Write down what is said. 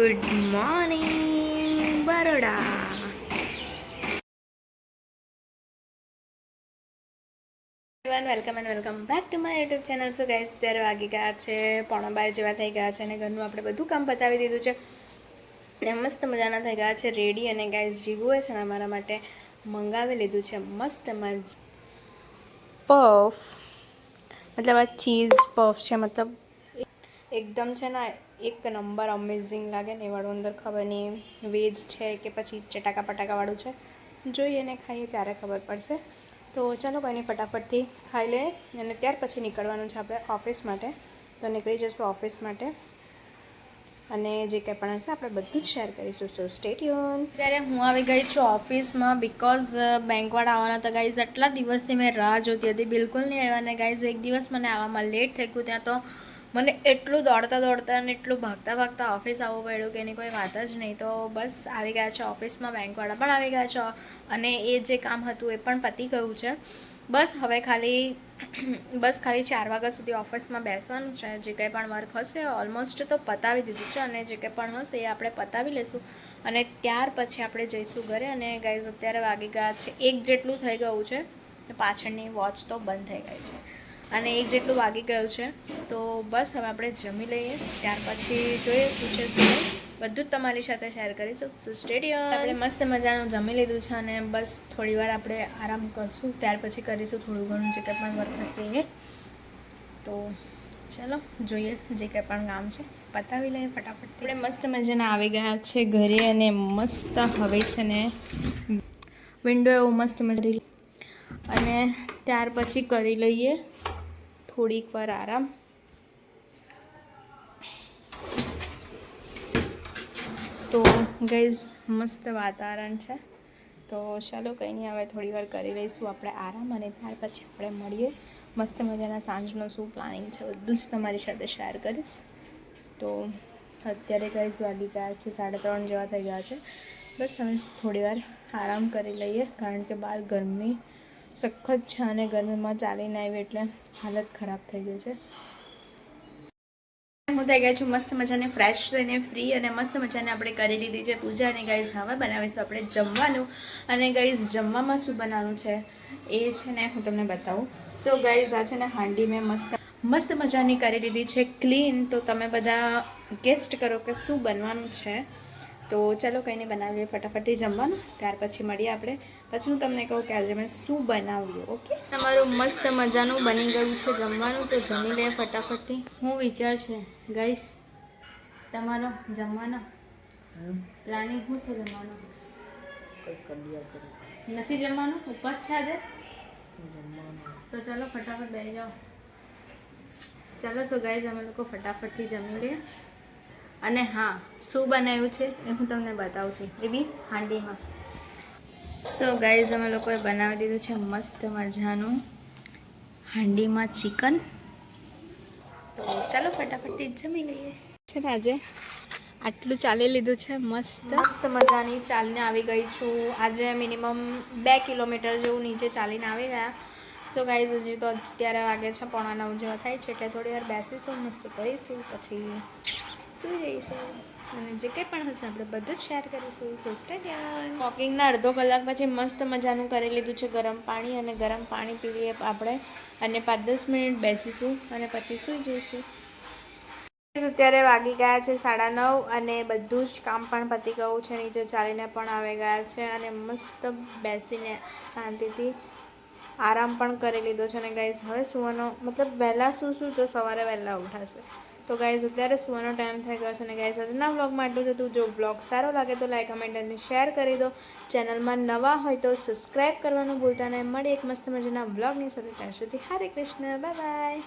Good morning Baroda welcome and welcome back to my YouTube channel so guys ત્યારે વાગી ગયા છે પોણા બાર જેવા થઈ ગયા છે અને ઘરનું આપણે બધું કામ પતાવી દીધું છે. અને મસ્ત મજાના થઈ ગયા છે રેડી અને ગાઈઝ જીવું છે ને અમારા માટે મંગાવી લીધું છે મસ્ત મજ પફ મતલબ આ ચીઝ પફ છે મતલબ એકદમ છે ને, એક નંબર અમેઝિંગ લાગે ને એવાળું અંદર ખબર નહીં, વેજ છે કે પછી ચટાકા પટાકાવાળું છે. જોઈએ ને ખાઈએ ત્યારે ખબર પડશે. તો ચાલો કંઈ નહીં ફટાફટથી ખાઈ લઈએ અને ત્યાર પછી નીકળવાનું છે આપણે ઓફિસ માટે. તો નીકળી જશું ઓફિસ માટે. અને જે કંઈ પણ હશે આપણે બધું જ શેર કરીશું. સો સ્ટેડિયમ ત્યારે હું આવી ગઈ છું ઓફિસમાં બિકોઝ બેંકવાળા આવવાના હતા. ગાઈઝ આટલા દિવસથી મેં રાહ જોતી હતી. બિલકુલ નહીં આવ્યા ને ગાઈઝ એક દિવસ મને આવવામાં લેટ થઈ ગયું. ત્યાં તો મને એટલું દોડતા દોડતા અને એટલું ભાગતા ભાગતા ઓફિસ આવવું પડ્યું કે એની કોઈ વાત જ નહીં. તો બસ આવી ગયા છે ઓફિસમાં બેંકવાળા પણ આવી ગયા છે અને એ જે કામ હતું એ પણ પતી ગયું છે. બસ હવે ખાલી, બસ ખાલી ચાર વાગ્યા સુધી ઓફિસમાં બેસવાનું છે. જે કંઈ પણ વર્ક હશે ઓલમોસ્ટ તો પતાવી દીધું છે અને જે કંઈ પણ હશે એ આપણે પતાવી લઈશું અને ત્યાર પછી આપણે જઈશું ઘરે અને ગાઈઝ અત્યારે વાગી ગયા છે. એક જેટલું થઈ ગયું છે, પાછળની વોચ તો બંધ થઈ ગઈ છે. અને એક જેટલું વાગી ગયું છે તો બસ હવે આપણે જમી લઈએ. ત્યાર પછી જોઈએ શું છે શું બધું જ તમારી સાથે શેર કરીશું. સો સ્ટેડિયમ આપણે મસ્ત મજાનું જમી લીધું છે અને બસ થોડી વાર આપણે આરામ કરશું. ત્યાર પછી કરીશું થોડું ઘણું જે કંઈ પણ વર્ક હશે એ. તો ચલો જોઈએ જે કંઈ પણ કામ છે. પતાવી લઈએ ફટાફટ આપણે મસ્ત મજાના આવી ગયા છે ઘરે અને મસ્ત હવે છે ને વિન્ડો એવું મસ્ત મજા અને ત્યાર પછી કરી લઈએ. થોડીક વાર આરામ. તો ગઈઝ મસ્ત વાતાવરણ છે. તો ચાલો કંઈ નહીં, હવે થોડી વાર કરી લઈશું આપણે આરામ અને ત્યાર પછી આપણે મળીએ. મસ્ત મજાના સાંજનો શું પ્લાનિંગ છે બધું જ તમારી સાથે શેર કરીશ. તો અત્યારે કંઈ જ વાગી ગયા છે, સાડા ત્રણ જેવા થઈ ગયા છે. બસ હવે થોડી વાર આરામ કરી લઈએ, કારણ કે બહાર ગરમી સખત છે અને ગરમીમાં ચાલીને આવી એટલે હાલત ખરાબ થઈ ગઈ છે. હું થઈ ગયા છું, મસ્ત મજાને ફ્રેશ થઈને ફ્રી અને મસ્ત મજાને આપણે કરી લીધી છે પૂજા અને ગાઈઝ હવે બનાવીશું આપણે જમવાનું. અને ગાઈઝ જમવામાં શું બનાવવાનું છે એ છે ને હું તમને બતાવું. સો ગાઈઝ આ છે ને હાંડી મેં મસ્ત મસ્ત મજાની કરી લીધી છે ક્લીન તો તમે બધા ગેસ્ટ કરો કે શું બનવાનું છે? તો ચાલો કંઈ નહીં બનાવીએ ફટાફટથી જમવાનું. ત્યાર પછી મળીએ આપણે. પછી હું તમને કહું કે આજે મેં શું બનાવ્યું ઓકે? તમારું મસ્ત મજાનું બની ગયું છે જમવાનું તો જમી લે ફટાફટથી. હું વિચાર છે ગઈશ તમારો જમવાનો પ્લાનિંગ શું છે જમવાનું? નથી જમવાનું? ઉપવાસ છે આજે? તો ચાલો ફટાફટ બેસી જાઓ. ચાલો સો ગાઈઝ અમે લોકો ફટાફટથી જમી લઈએ. અને હા શું બનાવ્યું છે એ હું તમને બતાવું છું એ બી હાંડીમાં. સો ગાઈઝ અમે લોકોએ બનાવી દીધું છે મસ્ત મજાનું હાંડીમાં ચિકન. તો ચાલો ફટાફટથી જમી લઈએ. છે ને આજે આટલું ચાલી લીધું છે મસ્ત. મસ્ત મજાની ચાલીને આવી ગઈ છું. આજે મિનિમમ બે કિલોમીટર જેવું નીચે ચાલીને આવી ગયા. સો ગાઈઝ હજી તો અત્યારે વાગે છે પોણા નવ જેવા થાય છે એટલે થોડી વાર બેસીશું મસ્ત કરીશું પછી સુઈ જઈશું? અને જે કંઈ પણ હશે, આપણે બધું જ શેર કરીશું. સોસ્ટેડિયન વોકિંગના અડધો કલાક પછી મસ્ત મજાનું કરી લીધું છે ગરમ પાણી અને ગરમ પાણી પીવીએ આપણે. અને પાંચ દસ મિનિટ બેસીશું અને પછી સૂઈ જઈશું. અત્યારે વાગી ગયા છે સાડા નવ અને બધું જ કામ પણ પતી ગયું છે. નીચે ચાલીને પણ આવી ગયા છે અને મસ્ત બેસીને શાંતિથી આરામ પણ કરી લીધો છે. અને ગાઈઝ હવે સુવાનો, મતલબ વહેલા શું શું તો સવારે વહેલા ઉઠાશે. તો ગાઈઝ અત્યારે સુવાનો ટાઈમ થઈ ગયો છે અને ગાઈઝ આજના બ્લોગમાં આટલું હતું. જો બ્લોગ સારો લાગે તો લાઈક કમેન્ટ અને શેર કરી દો. ચેનલમાં નવા હોય તો સબસ્ક્રાઈબ કરવાનું ભૂલતા નહીં. મળી એક મસ્ત મજાના બ્લોગની સાથે. ત્યાં સુધી હરે કૃષ્ણ બાય બાય